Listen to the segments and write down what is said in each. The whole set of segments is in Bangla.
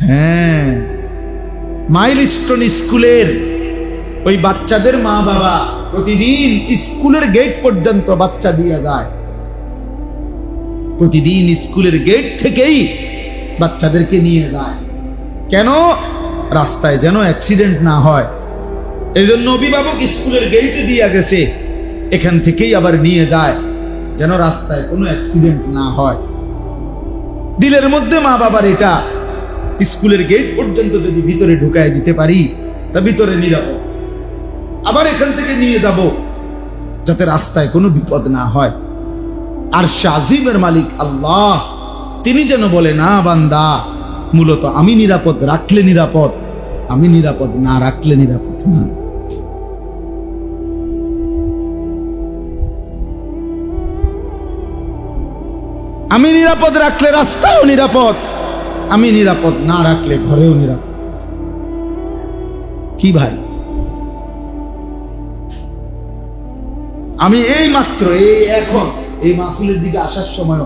হ্যাঁ। মাইল মাইলস্টোন স্কুলের ওই বাচ্চাদের মা বাবা প্রতিদিন স্কুলের গেট পর্যন্ত বাচ্চা দিয়ে যায়। প্রতিদিন স্কুলের গেট থেকেই বাচ্চাদেরকে নিয়ে যায়। কেন? রাস্তায় যেন অ্যাক্সিডেন্ট না হয়। এই জন্য অভিভাবক স্কুলের গেটে দিয়ে গেছে। এখান থেকেই আবার নিয়ে যায়, যেন রাস্তায় কোনো অ্যাক্সিডেন্ট না হয়। দিলের মধ্যে মা বাবার এটা স্কুলের গেট পর্যন্ত যদি ভিতরে ঢুকায় দিতে পারি, তা ভিতরে নিরাপদ। আবার এখান থেকে নিয়ে যাব, যাতে রাস্তায় কোনো বিপদ না হয়। আর শাজিমের মালিক আল্লাহ, তিনি যেন বলে, না বান্দা, মূলত আমি নিরাপদ রাখলে নিরাপদ, আমি নিরাপদ না রাখলে নিরাপদ না। আমি নিরাপদ রাখলে রাস্তাও নিরাপদ। আমি নিরাপদ না রাখলে ঘরেও নিরাপদ। কি ভাই? আমি এই মাত্র, এই এখন, এই মাহফিলের দিকে আসার সময়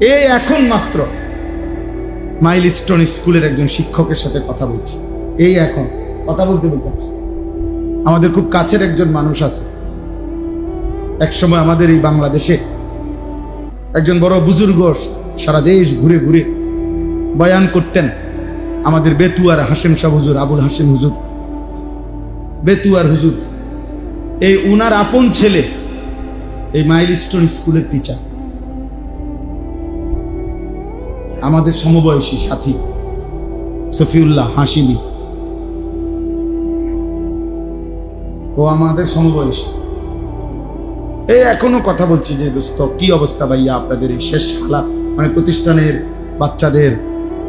এই এখন মাত্র মাইলস্টোন স্কুলের একজন শিক্ষকের সাথে কথা বলছি। এই এখন, কথা বলতে বলতে আমাদের খুব কাছের একজন মানুষ আছে। এক সময় আমাদের এই বাংলাদেশে একজন বড় বুজুর্গ সারা দেশ ঘুরে ঘুরে বয়ান করতেন আমাদের বেতুয়ার হাসেম শাহ হুজুর, আবুল হাসেম হুজুর। বেতুয়ার হুজুর, এই উনার আপন ছেলে, এই মাইলস্টোন স্কুলের টিচার আমাদের সমবয়সী সাথী, সফিউল্লাহ হাসিনী। ও আমাদের সমবয়সী। এই এখনও কথা বলছি যে দোস্ত, কি অবস্থা ভাইয়া আপনাদের এই শেষ হালাত মানে প্রতিষ্ঠানের বাচ্চাদের?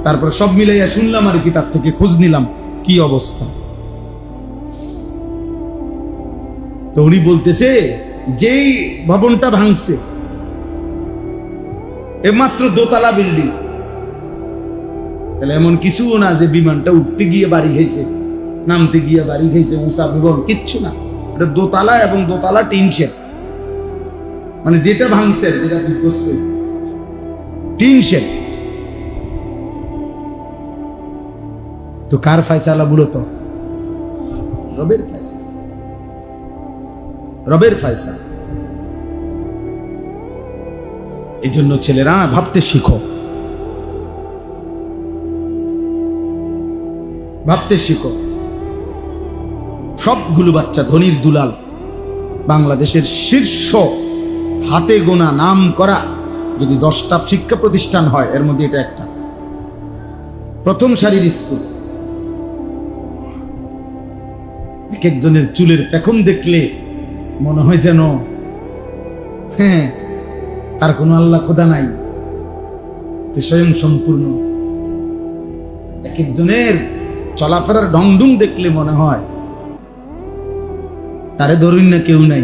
তারপর সব মিলাইয়া শুনলাম আর কি তার থেকে খোঁজ নিলাম, কি অবস্থা? তো উনি বলতেছে, যেই ভবনটা ভাঙছে মাত্র দোতলা বিল্ডিং। তাহলে এমন কিছুও না যে বিমানটা উঠতে গিয়ে বাড়ি খাইছে নামতে গিয়ে বাড়ি খাইছে উষা বিবন কিচ্ছু না। এটা দোতলা এবং দোতলা টিন শেড। মানে যেটা ভাঙছে যেটা বিধ্বস্ত হয়েছে। Tin shed. তো কার ফয়সালা মূলত? রবের ফয়সালা রবের ফয়সালা এই জন্য ছেলেরা ভাবতে শিখো। ভাবতে শিখো। সবগুলো বাচ্চা ধনির দুলাল, বাংলাদেশের শীর্ষ হাতে গোনা নাম করা যদি দশটা শিক্ষা প্রতিষ্ঠান হয়, এর মধ্যে এটা একটা। প্রথম সারির স্কুল। এক একজনের চুলের পেখম দেখলে মনে হয় যেন হ্যাঁ তার কোনো আল্লাহ খোদা নাই। স্বয়ং সম্পূর্ণ। এক একজনের চলাফেরার ঢংডুং দেখলে মনে হয় তারে ধরুন না কেউ নাই।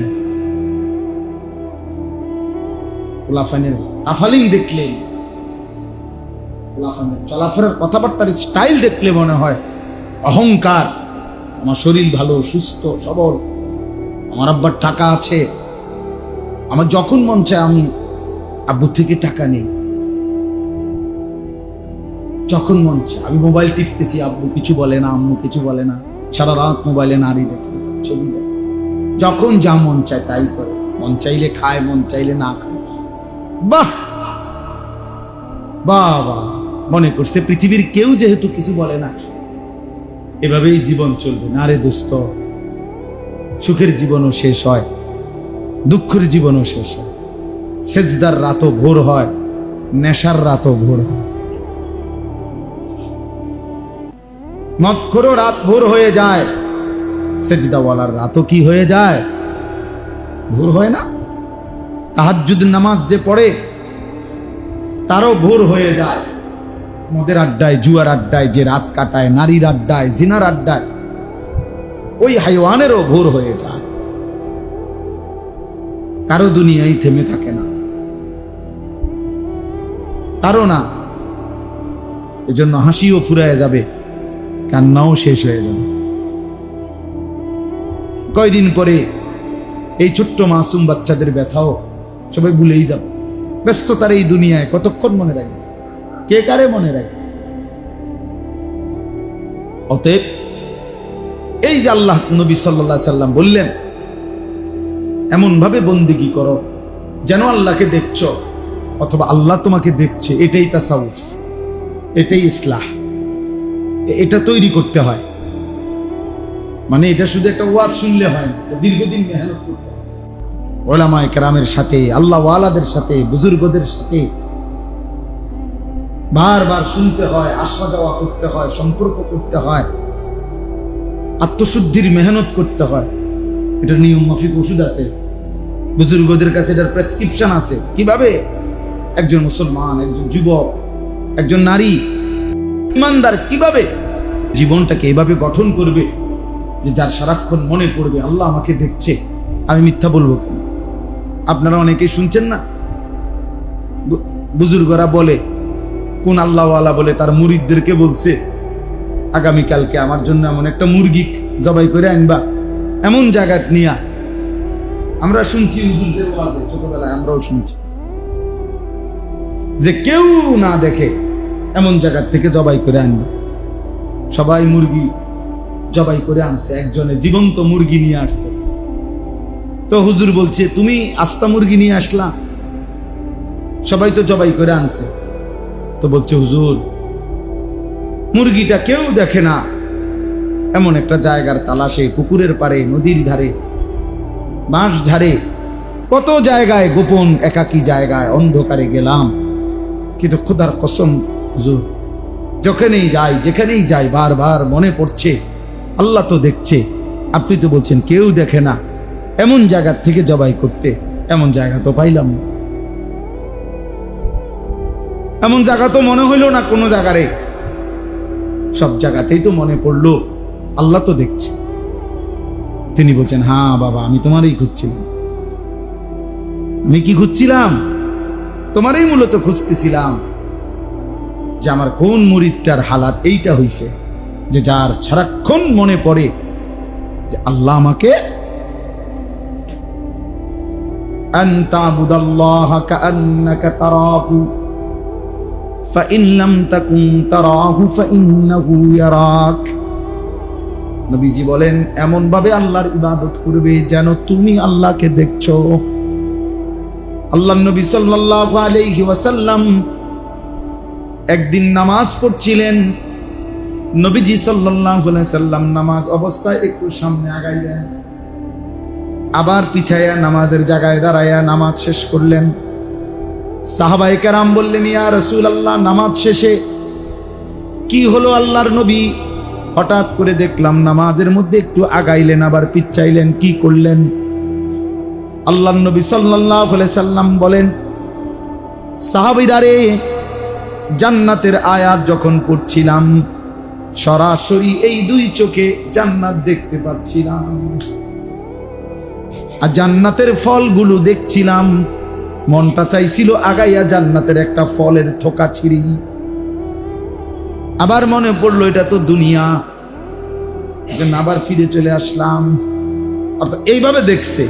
পোলাফানের আফালিং দেখলে, পোলাফানের চলাফেরার কথাবার্তার স্টাইল দেখলে মনে হয় অহংকার। আমার শরীর ভালো, সুস্থ, সবল। আমার আব্বার টাকা আছে। আমার যখন মন চায়, আমি আব্বু থেকে টাকা নেই। যখন মন চায়, আমি মোবাইল টিপতেছি, আব্বু কিছু বলে না, আম্মু কিছু বলে না। সারা রাত মোবাইলে নারী দেখে, ছবি দেখে। যখন যা মন চায়, তাই করে। মন চাইলে খায়, মন চাইলে না খায়। বাহ! বাবা মনে করছে পৃথিবীর কেউ যেহেতু কিছু বলে না এভাবেই জীবন চলবে। না রে দোস্ত সুখের জীবনও শেষ হয়, দুঃখের জীবনও শেষ হয়। সেজদার রাতও ভোর হয়, নেশার রাতও ভোর হয়। মতখোরও রাত ভোর হয়ে যায়। সেজদাওয়ালার রাতও কি হয়ে যায়? ভোর হয় না? তাহাজ্জুদ নামাজ যে পড়ে, তারও ভোর হয়ে যায়। মদের আড্ডায়, জুয়ার আড্ডায়, যে রাত কাটায়, নারীর আড্ডায়, জিনার আড্ডায়, ওই হাইওয়ানেরও ভোর হয়ে যায়। কারও দুনিয়ায় থেমে থাকে না। কারও না। এজন্য হাসিও ফুরায় যাবে, কান্নাও শেষ হয়ে যাবে। কয়দিন পরে এই ছোট্ট মাসুম বাচ্চাদের ব্যথাও সবাই ভুলেই যাবে। ব্যস্ততার এই দুনিয়ায় কতক্ষণ মনে রাখবে? কে কারে মনে রাখবে অতএব এই যে আল্লাহ নবী সাল্লা সাল্লাম বললেন এমন ভাবে বন্দিগি করো যেন আল্লাহকে দেখছ অথবা আল্লাহ তোমাকে দেখছে। এটাই তাসাউফ, এটাই ইসলাহ, এটা তৈরি করতে হয়। মানে এটা শুধু একটা ওয়াজ শুনলে হয় না দীর্ঘদিন মেহনত করতে হয়। ওলামায় কেরামের সাথে আল্লাহ ওয়ালাদের সাথে, বুজুর্গদের সাথে বারবার শুনতে হয় আসা যাওয়া করতে হয়, সম্পর্ক করতে হয়, আত্মশুদ্ধির মেহনত করতে হয়। এটা নিয়ম মাফিক ওষুধ আছে। বুজুর্গদের কাছে এটার প্রেসক্রিপশন আছে। কীভাবে? একজন মুসলমান, একজন যুবক, একজন নারী। ইমানদার কীভাবে জীবনটাকে এভাবে গঠন করবে যে যার সারাক্ষণ মনে করবে আল্লাহ আমাকে দেখছে। আমি মিথ্যা বলব কেন? আপনারা অনেকেই শুনছেন না? বুজুর্গরা বলে কোন আল্লাহওয়ালা বলে তার মুরিদদেরকে বলছে, আগামীকালকে আমার জন্য এমন একটা মুরগি জবাই করে আনবা, এমন জায়গা নিয়া। আমরা শুনছি ছোটবেলায় আমরাও শুনছি। যে কেউ না দেখে এমন জায়গার থেকে জবাই করে আনবা। সবাই মুরগি জবাই করে আনছে, একজনে জীবন্ত মুরগি নিয়ে আসছে। তো হুজুর বলছে, তুমি আস্তা মুরগি নিয়ে আসলা? সবাই তো জবাই করে আনছে। তো বলছে, হুজুর, মুরগিটা কেউ দেখে না। এমন একটা জায়গার তালাশে, পুকুরের পারে নদীর ধারে, বাঁশ ঝাড়ে, কত জায়গায় গোপন একাকী জায়গায় অন্ধকারে গেলাম। কিন্তু খোদার কসম, হুজুর, যখনই যাই, যেখানেই যাই, বারবার মনে পড়ছে, আল্লাহ তো দেখছে, আপনি তো বলছেন কেউ দেখে না। এমন জায়গার থেকে জবাই করতে, এমন জায়গা তো পাইলাম না। এমন জায়গা তো মনে হইল না কোনো জায়গারে। সব জায়গাতেই তো মনে পড়ল, আল্লাহ তো দেখছে। তিনি বলছেন হ্যাঁ বাবা, আমি তোমারই খুঁজছিলাম। আমি কি খুঁজছিলাম? তোমারই মূলত খুঁজতেছিলাম যে আমার কোন মুরিদটার হালাত এইটা হইছে, যে যার সারাক্ষণ মনে পড়ে যে আল্লাহ আমাকে আন্তা কা আন্নাকা তারাহু। নবীজি বলেন এমন ভাবে আল্লাহর ইবাদত করবে যেন তুমি আল্লাহকে দেখছ। আল্লাহ নবী সাল্লাল্লাহু আলাইহি ওয়াসাল্লাম একদিন নামাজ পড়ছিলেন। নবীজি সাল্লাল্লাহু আলাইহি সাল্লাম নামাজ অবস্থায় একটু সামনে আগাইলেন। আবার পিছায়া নামাজের জায়গায় দাঁড়াইয়া নামাজ শেষ করলেন। সাহাবাই কারাম বললেন, ইয়া রসুল আল্লাহ নামাজ শেষে কি হলো আল্লাহর নবী? হঠাৎ করে দেখলাম, নামাজের মধ্যে একটু আগাইলেন, আবার পিচ্ছাইলেন, কি করলেন? আল্লাহ নবী আলাইহি সাল্লাম বলেন, সাহাবীরা রে, জান্নাতের আয়াত যখন পড়ছিলাম, সরাসরি এই দুই চোখে জান্নাত দেখতে পাচ্ছিলাম। আর জান্নাতের ফলগুলো দেখছিলাম মনটা চাইছিল আগাইয়া জান্নাতের একটা ফলের থোকা ছিঁড়ি। আবার মনে পড়ল, এটা তো দুনিয়া। যেন আবার ফিরে চলে আসলাম। অর্থাৎ এইভাবে দেখছে।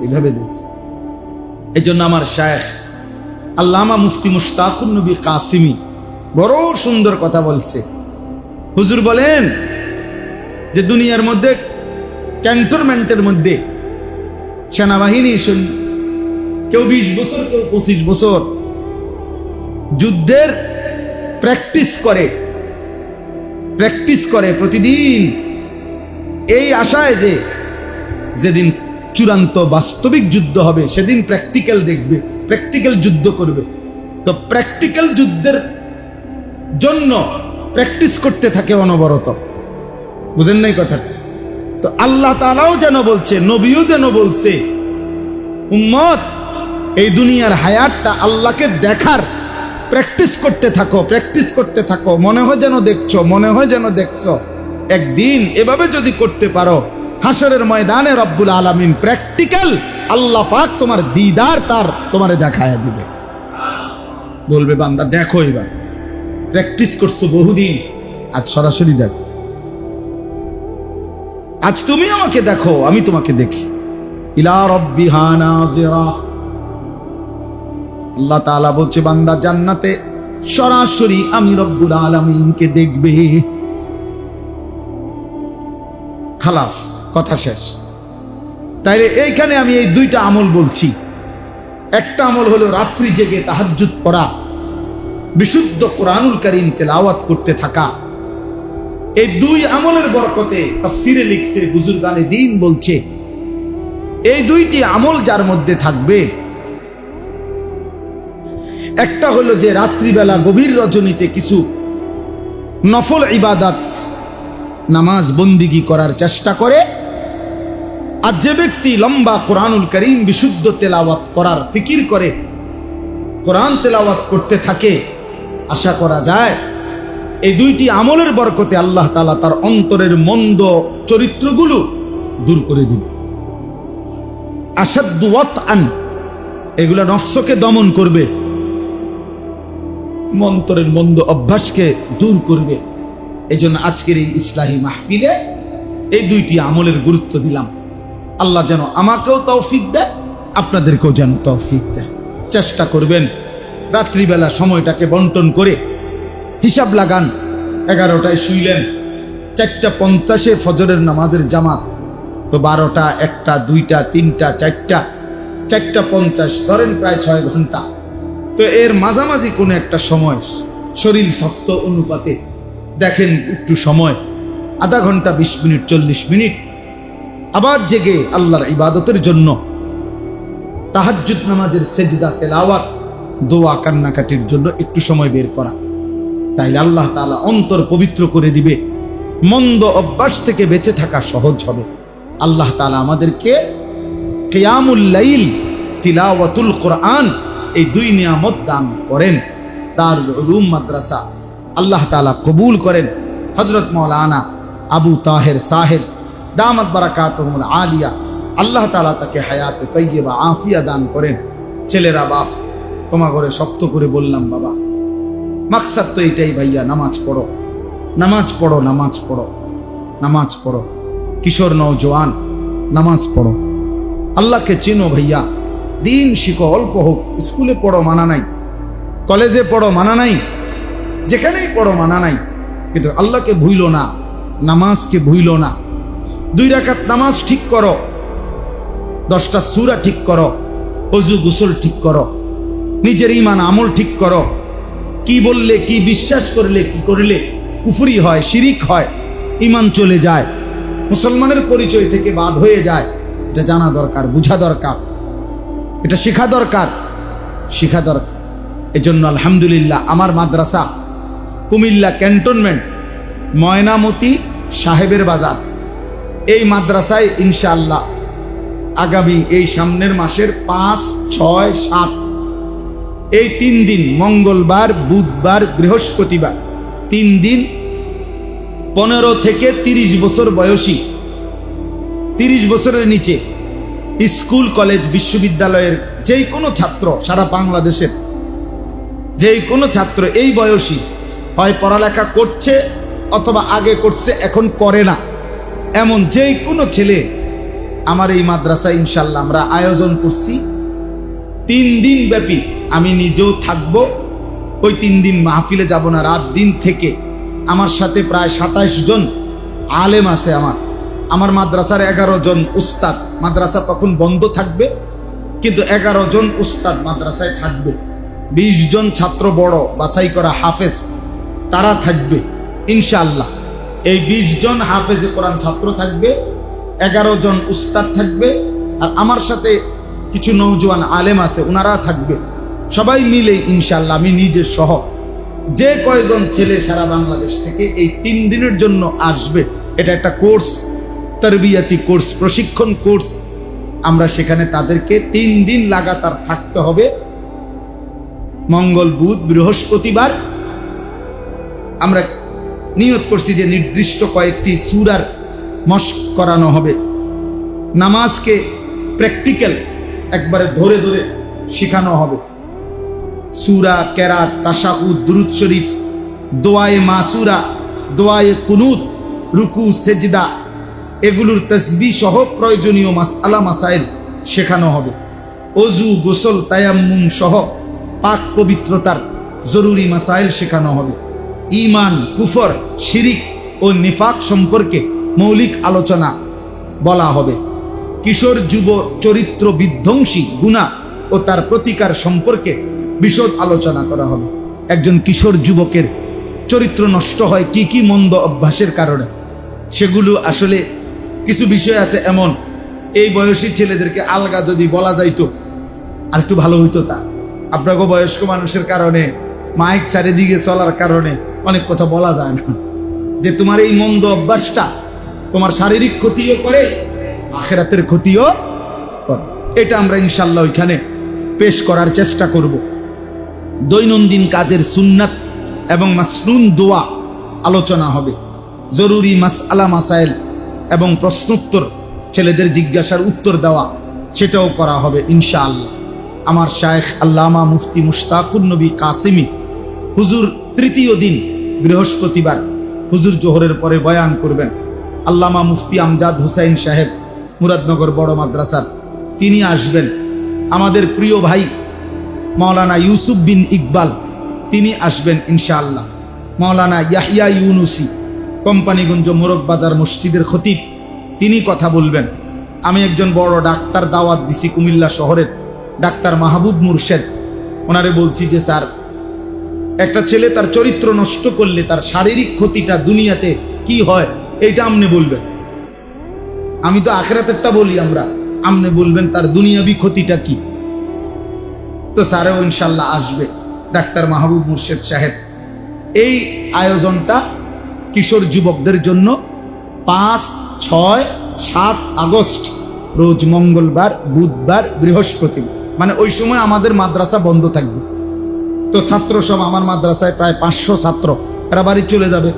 এইভাবে দেখছে। এই জন্য আমার শায়েখ আল্লামা মুফতি মুশতাকুর নবী কাসিমি বড় সুন্দর কথা বলছে। হুজুর বলেন যে দুনিয়ার মধ্যে ক্যান্টনমেন্টের মধ্যে সেনাবাহিনী কেউ বিশ বছর, কেউ পঁচিশ বছর। যুদ্ধের প্র্যাকটিস করে প্র্যাকটিস করে প্রতিদিন। এই আশায় যে যেদিন চূড়ান্ত বাস্তবিক যুদ্ধ হবে, সেদিন প্র্যাকটিক্যাল দেখবে প্র্যাকটিক্যাল যুদ্ধ করবে। তো প্র্যাকটিক্যাল যুদ্ধের জন্য প্র্যাকটিস করতে থাকে অনবরত। বুঝেন নাই কথাটা? তো আল্লাহ তালাও যেন বলছে, নবীও যেন বলছে, উম্মত এই দুনিয়ার হায়াতটা আল্লাহকে দেখার প্র্যাকটিস করতে থাকো প্র্যাকটিস করতে থাকো। মনে হয় যেন দেখছ, মনে হয় যেন দেখছ। একদিন এভাবে যদি করতে পারো হাসরের ময়দানে রব্বুল আলামিন প্র্যাকটিক্যাল আল্লাহ পাক তোমার দিদার তার তোমারে দেখায় দিবে। বলবে, বান্দা, দেখো এবার। প্র্যাকটিস করছ বহুদিন। আজ সরাসরি দেখো। আজ তুমি আমাকে দেখো, আমি তোমাকে দেখি। ইলা রব্বিহা নাজিরা আল্লাহ তাআলা বলছে, বান্দা জান্নাতে সরাসরি আমি রব্বুল আলমিনকে দেখবে। খালাস, কথা শেষ। তাইলে এইখানে আমি এই দুইটা আমল বলছি। একটা আমল হলো রাত্রি জেগে তাহাজ্জুদ পড়া, বিশুদ্ধ কোরআনুল করিম তেলাওয়াত করতে থাকা। এই দুই আমলের বরকতে তাফসিরে লিখছে বুজুর্গানে দিন বলছে, এই দুইটি আমল যার মধ্যে থাকবে একটা হলো যে রাত্রিবেলা গভীর রজনীতে কিছু নফল ইবাদাত, নামাজ বন্দিগি করার চেষ্টা করে, আর যে ব্যক্তি লম্বা কোরআনুল করিম বিশুদ্ধ তেলাওয়াত করার ফিকির করে, কোরআন তেলাওয়াত করতে থাকে, আশা করা যায় এই দুইটি আমলের বরকতে আল্লাহ তালা তার অন্তরের মন্দ চরিত্রগুলো দূর করে দিবে। আসাদ্দুয়াত আন এগুলো নফসকে দমন করবে। মন্তরের মন্দ অভ্যাসকে দূর করবে। এই জন্য আজকের এই ইসলাহী মাহফিলে এই দুইটি আমলের গুরুত্ব দিলাম। আল্লাহ যেন আমাকেও তৌফিক দেয়, আপনাদেরকেও যেন তৌফিক দেয়। চেষ্টা করবেন রাত্রিবেলা সময়টাকে বন্টন করে হিসাব লাগান, এগারোটায় শুইলেন, চারটা পঞ্চাশে ফজরের নামাজের জামাত, তো বারোটা একটা, দুইটা, তিনটা, চারটা চারটা পঞ্চাশ, ধরেন প্রায় ছয় ঘণ্টা। তো এর মাঝামাঝি কোনো একটা সময় শরীর স্বাস্থ্য অনুপাতে দেখেন একটু সময়, আধা ঘণ্টা বিশ মিনিট, চল্লিশ মিনিট, আবার জেগে আল্লাহর ইবাদতের জন্য তাহাজ্জুদ নামাজের সেজদা, তেলাওয়াত, দোয়া, কান্নাকাটির জন্য একটু সময় বের করা। তাইলে আল্লাহ তাআলা অন্তর পবিত্র করে দিবে, মন্দ অভ্যাস থেকে বেঁচে থাকা সহজ হবে। আল্লাহ তাআলা আমাদেরকে কেয়ামুল লাইল, তিলাওয়াতুল কোরআন এই দুই নিয়ামত দান করেন। তার রুম মাদ্রাসা আল্লাহ তালা কবুল করেন। হজরত মৌলানা আবু তাহের সাহেব, দামত বারাকাতহুমুল আলিয়া, আল্লাহ তালা তাকে হায়াতে তৈয়বা আফিয়া দান করেন। ছেলেরা বাফ তোমা ঘরে শক্ত করে বললাম, বাবা, মাকসাদ তো এটাই ভাইয়া, নামাজ পড়ো। নামাজ পড়ো নামাজ পড়ো নামাজ পড়ো। কিশোর নৌজওয়ান নামাজ পড়ো। আল্লাহকে চেনো ভাইয়া দিন শিখো, অল্প হোক, স্কুলে পড়ো মানা নাই, কলেজে পড়ো মানা নাই, যেখানেই পড়ো মানা নাই, কিন্তু আল্লাহকে ভুইল না, নামাজকে ভুইল না। দুই রাকাত নামাজ ঠিক করো, দশটা সুরা ঠিক করো, অজু গোসল ঠিক করো, নিজের ইমান আমল ঠিক করো, কি বললে, কি বিশ্বাস করলে, কি করলে কুফুরি হয়, শিরিক হয় ইমান চলে যায়, মুসলমানের পরিচয় থেকে বাদ হয়ে যায়, এটা জানা দরকার, বুঝা দরকার। এটা শেখা দরকার শেখা দরকার। এজন্য আলহামদুলিল্লাহ আমার মাদ্রাসা, কুমিল্লা ক্যান্টনমেন্ট, ময়নামতি সাহেবের বাজার, এই মাদ্রাসায় ইনশাআল্লাহ আগামী এই সামনের মাসের পাঁচ, ছয়, সাত, এই তিন দিন, মঙ্গলবার, বুধবার, বৃহস্পতিবার, তিন দিন পনেরো থেকে তিরিশ বছর বয়সী, তিরিশ বছরের নিচে স্কুল, কলেজ, বিশ্ববিদ্যালয়ের যেই কোনো ছাত্র সারা বাংলাদেশের যেই কোনো ছাত্র এই বয়সী হয় পড়ালেখা করছে অথবা আগে করছে, এখন করে না। এমন যেই কোনো ছেলে আমার এই মাদ্রাসা ইনশাল্লাহ আমরা আয়োজন করছি। তিন দিন ব্যাপী আমি নিজেও থাকব। ওই তিন দিন মাহফিলে যাব না, রাত দিন থেকে। আমার সাথে প্রায় সাতাইশ জন আলেম আছে আমার। আমার মাদ্রাসার এগারো জন উস্তাদ। মাদ্রাসা তখন বন্ধ থাকবে, কিন্তু এগারো জন উস্তাদ মাদ্রাসায় থাকবে। বিশ জন ছাত্র বড়, বাছাই করা হাফেজ, তারা থাকবে, ইনশাআল্লাহ। এই বিশ জন হাফেজে কোরআন ছাত্র থাকবে, এগারো জন উস্তাদ থাকবে, আর আমার সাথে কিছু নৌজওয়ান আলেম আছে ওনারা থাকবে। সবাই মিলে ইনশাল্লাহ আমি নিজে সহ। যে কয়জন ছেলে সারা বাংলাদেশ থেকে এই তিন দিনের জন্য আসবে, এটা একটা কোর্স। তরবিয়াতি কোর্স, প্রশিক্ষণ কোর্স, আমরা সেখানে তাদেরকে তিন দিন লাগাতার থাকতে হবে। মঙ্গল, বুধ, বৃহস্পতিবার আমরা নিয়ত করছি যে নির্দিষ্ট কয়েকটি সুরার মস্ক করানো হবে। নামাজকে প্র্যাকটিক্যাল একবারে ধরে ধরে শেখানো হবে। সুরা কেরাত তাসাউদ দুরুদ শরীফ, দোয়ায়ে মাসুরা, দোয়ায়ে কুনুত, রুকু, সেজদা এগুলোর তসবি সহ প্রয়োজনীয় মাসআলা, মাসাইল শেখানো হবে। অজু, গোসল, তায়াম্মুম সহ পাক পবিত্রতার জরুরি মাসাইল শেখানো হবে। ইমান কুফর, শিরিক ও নিফাক সম্পর্কে মৌলিক আলোচনা বলা হবে। কিশোর, যুব, চরিত্র বিধ্বংসী গুণা ও তার প্রতিকার সম্পর্কে বিশদ আলোচনা করা হবে। একজন কিশোর যুবকের চরিত্র নষ্ট হয় কি কি মন্দ অভ্যাসের কারণে? সেগুলো আসলে কিছু বিষয় আছে এমন। এই বয়সী ছেলেদেরকে আলগা যদি বলা যাইতো, আর একটু ভালো হইতো তা। আপনাকে বয়স্ক মানুষের কারণে, মাইক চারিদিকে চলার কারণে অনেক কথা বলা যায় না। যে তোমার এই মন্দ অভ্যাসটা তোমার শারীরিক ক্ষতিও করে, আখেরাতের ক্ষতিও করে। এটা আমরা ইনশাল্লাহ ওইখানে পেশ করার চেষ্টা করব। দৈনন্দিন কাজের সুন্নাত এবং মাসনুন দোয়া আলোচনা হবে। জরুরি মাস আলা মাসাইল এবং প্রশ্নোত্তর ছেলেদের জিজ্ঞাসার উত্তর দেওয়া, সেটাও করা হবে ইনশাআল্লাহ। আমার শায়েখ আল্লামা মুফতি মুশতাকুর নবী কাসিমি, হুজুর তৃতীয় দিন, বৃহস্পতিবার, হুজুর জোহরের পরে বয়ান করবেন। আল্লামা মুফতি আমজাদ হুসাইন সাহেব, মুরাদনগর বড় মাদ্রাসার, তিনি আসবেন। আমাদের প্রিয় ভাই মাওলানা ইউসুফ বিন ইকবাল, তিনি আসবেন ইনশাআল্লাহ। মাওলানা ইয়াহিয়া ইউনুসি কোম্পানিগঞ্জ মোরগ বাজার মসজিদের খতিব। তিনি কথা বলবেন, আমি একজন বড় ডাক্তার দাওয়াত দিছি কুমিল্লা শহরের, ডাক্তার মাহবুব মুর্শেদ। ওনারে বলছি যে, স্যার, একটা ছেলে তার চরিত্র নষ্ট করলে তার শারীরিক ক্ষতিটা দুনিয়াতে কি হয়, এইটা আমনে বলবেন। আমি তো আখেরাতেরটা বলি আমরা, আমনে বলবেন তার দুনিয়াবি ক্ষতিটা কি? তো স্যারেও ইনশাল্লাহ আসবে, ডাক্তার মাহবুব মুর্শেদ সাহেব। এই আয়োজনটা কিশোর যুবকদের জন্য পাঁচ, ছয়, সাত আগস্ট, রোজ মঙ্গলবার, বুধবার, বৃহস্পতিবার। মানে ওই সময় আমাদের মাদ্রাসা বন্ধ থাকবে। তো ছাত্র সব আমার মাদ্রাসায় প্রায় পাঁচশো ছাত্র, এরা বাড়ি চলে যাবে।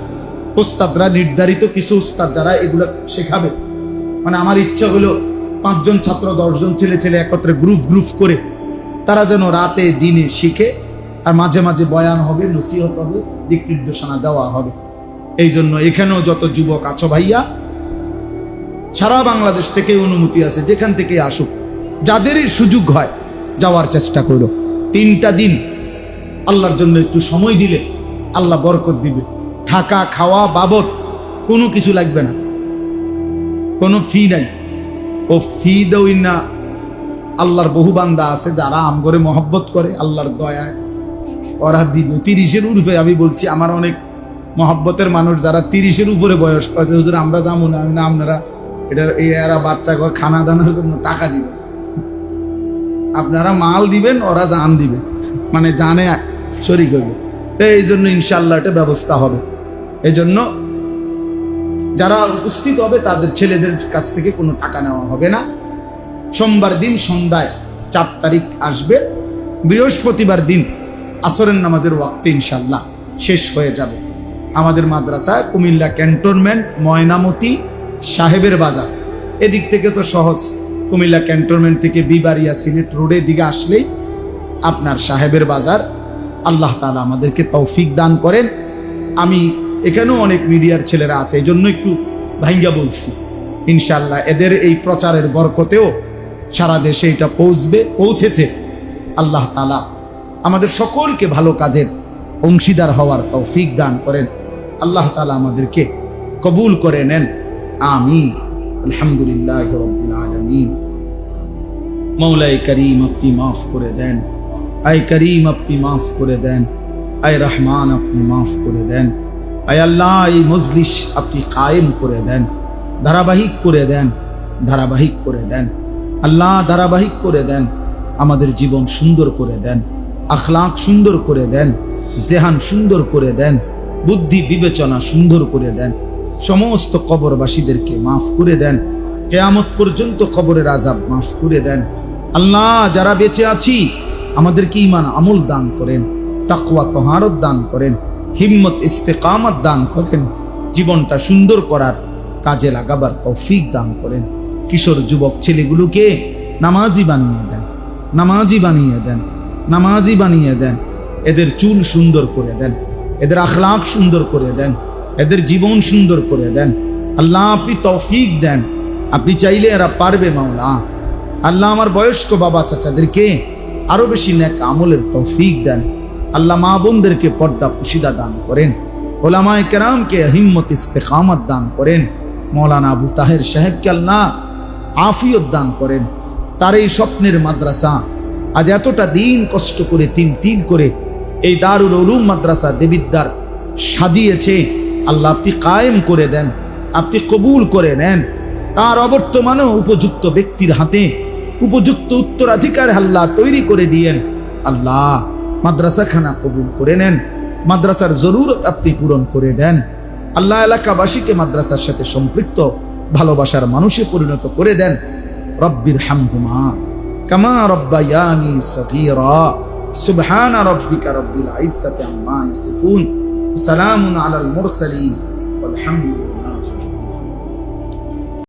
উস্তাদরা নির্ধারিত কিছু উস্তাদ যারা এগুলো শেখাবে। মানে আমার ইচ্ছা হলো পাঁচজন ছাত্র, দশজন ছেলে ছেলে একত্রে গ্রুপ গ্রুপ করে তারা যেন রাতে, দিনে শিখে আর মাঝে মাঝে বয়ান হবে, নসিহত হবে, দিক নির্দেশনা দেওয়া হবে। এই জন্য এখানেও যত যুবক আছো ভাইয়া, সারা বাংলাদেশ থেকে অনুমতি আছে, যেখান থেকে আসুক। যাদেরই সুযোগ হয়, যাওয়ার চেষ্টা করো। তিনটা দিন আল্লাহর জন্য একটু সময় দিলে আল্লাহ বরকত দিবে। থাকা, খাওয়া বাবদ কোনো কিছু লাগবে না। কোনো ফি নাই। ও ফি দই না। আল্লাহর বহু বান্দা আছে যারা আম করে মহব্বত করে, আল্লাহর দয়ায় ওরা দিবে। তিরিশের উর্ফে আমি বলছি, আমার অনেক মহব্বতের মানুষ যারা তিরিশের উপরে বয়স্ক আছে, হুজুর, আমরা যাব না, আমি না, আপনারা এটা, এই এরা বাচ্চা ঘর খানা দানার জন্য টাকা দিবে আপনারা মাল দিবেন, ওরা জান দিবে। মানে জানে শরিক হইবে। তো এই জন্য ইনশাল্লাহ এটা ব্যবস্থা হবে। এই জন্য যারা উপস্থিত হবে, তাদের ছেলেদের কাছ থেকে কোনো টাকা নেওয়া হবে না। সোমবার দিন সন্ধ্যায় চার তারিখ আসবে। বৃহস্পতিবার দিন আসরের নামাজের ওয়াক্তে ইনশাল্লাহ শেষ হয়ে যাবে। আমাদের মাদ্রাসায় কুমিল্লা ক্যান্টনমেন্ট, ময়নামতি, সাহেবের বাজার। এদিক থেকে তো সহজ। কুমিল্লা ক্যান্টনমেন্ট থেকে বিবারিয়া সিলেট রোডের দিকে আসলেই আপনার সাহেবের বাজার। আল্লাহ তালা আমাদেরকে তৌফিক দান করেন। আমি এখানেও অনেক মিডিয়ার ছেলেরা আছে এই জন্য একটু ভাঙ্গা বলছি। ইনশাল্লাহ এদের এই প্রচারের বরকতেও সারা দেশে এটা পৌঁছবে, পৌঁছেছে। আল্লাহ তালা আমাদের সকলকে ভালো কাজের অংশীদার হওয়ার তৌফিক দান করেন। আল্লাহ তালা আমাদেরকে কবুল করে নেন আমিন আলহামদুলিল্লাহ আলামিন মৌলাই করিম আপনি মাফ করে দেন আয় করিম আপনি মাফ করে দেন আয় রহমান আপনি মাফ করে দেন আয় আল্লাহ এই মজলিস আপনি কায়েম করে দেন ধারাবাহিক করে দেন ধারাবাহিক করে দেন আল্লাহ ধারাবাহিক করে দেন আমাদের জীবন সুন্দর করে দেন আখলাক সুন্দর করে দেন জেহান সুন্দর করে দেন বুদ্ধি বিবেচনা সুন্দর করে দেন। সমস্ত কবরবাসীদেরকে মাফ করে দেন। কেয়ামত পর্যন্ত কবরের আজাব মাফ করে দেন। আল্লাহ, যারা বেঁচে আছি, আমাদেরকে ইমান আমল দান করেন তাকুয়া তহারত দান করেন, হিম্মত ইস্তেকামত দান করেন, জীবনটা সুন্দর করার কাজে লাগাবার তৌফিক দান করেন। কিশোর যুবক ছেলেগুলোকে নামাজি বানিয়ে দেন, নামাজি বানিয়ে দেন, নামাজি বানিয়ে দেন। এদের চুল সুন্দর করে দেন। এদের আখলাক সুন্দর করে দেন, এদের জীবন সুন্দর করে দেন। আল্লাহ আপনি তৌফিক দেন। আপনি চাইলে এরা পারবে, মাওলা। আল্লাহ আমার বয়স্ক বাবা চাচাদেরকে আরও বেশি ন্যাক আমলের তৌফিক দেন। আল্লাহ মা বোনদেরকে পর্দা পুশিদা দান করেন। ওলামায় কেরামকে হিম্মত ইস্তেকামত দান করেন। মৌলানা আবু তাহের সাহেবকে আল্লাহ আফিয়ত দান করেন। তার এই স্বপ্নের মাদ্রাসা আজ এতটা দিন কষ্ট করে তিল তিল করে এই দারুল উলুম মাদ্রাসা দেবিদ্দার সাজিয়েছে। আল্লাহ আপনি কায়েম করে দেন, আপনি কবুল করে নেন। তার অবর্তমানেও উপযুক্ত ব্যক্তির হাতে, উপযুক্ত উত্তরাধিকার আল্লাহ তৈরি করে দিয়েন। আল্লাহ মাদ্রাসাখানা কবুল করে নেন, মাদ্রাসার জরুরত আপনি পূরণ করে দেন। আল্লাহ এলাকাবাসীকে মাদ্রাসার সাথে সম্পৃক্ত, ভালোবাসার মানুষে পরিণত করে দেন। রব্বির হামহুমা কামা রব্বায়ানি সগীরা। سبحان ربك رب العزة عما يصفون سلام على المرسلين والحمد لله.